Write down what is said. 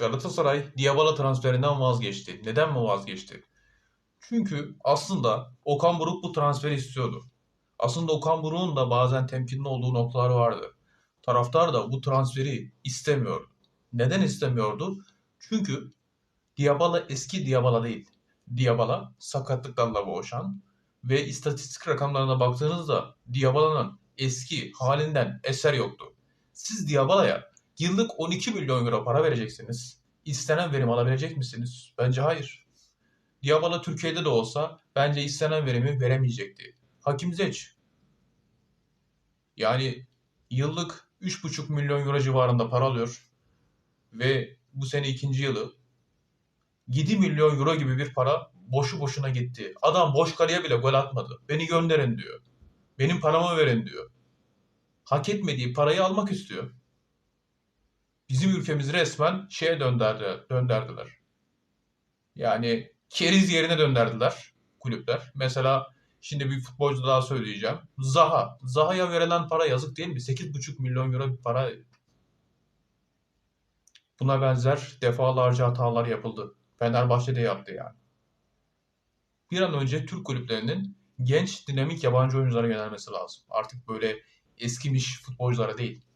Galatasaray Dybala transferinden vazgeçti. Neden mi vazgeçti? Çünkü aslında Okan Buruk bu transferi istiyordu. Aslında Okan Buruk'un da bazen temkinli olduğu noktalar vardı. Taraftar da bu transferi istemiyordu. Neden istemiyordu? Çünkü Dybala eski Dybala değil. Dybala sakatlıklarla boğuşan ve istatistik rakamlarına baktığınızda Dybala'nın eski halinden eser yoktu. Siz Dybala'ya yıllık 12 milyon euro para vereceksiniz. İstenen verim alabilecek misiniz? Bence hayır. Dybala Türkiye'de de olsa bence istenen verimi veremeyecekti. Hakim Ziyech. Yani yıllık 3,5 milyon euro civarında para alıyor. Ve bu sene ikinci yılı 7 milyon euro gibi bir para boşu boşuna gitti. Adam boş kaleye bile gol atmadı. Beni gönderin diyor. Benim paramı verin diyor. Hak etmediği parayı almak istiyor. Bizim ülkemizi resmen şeye dönderdi, dönderdiler. Yani keriz yerine dönderdiler kulüpler. Mesela şimdi bir futbolcu daha söyleyeceğim. Zaha. Zaha'ya verilen para yazık değil mi? 8,5 milyon euro bir para. Buna benzer defalarca hatalar yapıldı. Fenerbahçe de yaptı yani. Bir an önce Türk kulüplerinin genç, dinamik yabancı oyunculara yönelmesi lazım. Artık böyle eskimiş futbolculara değil.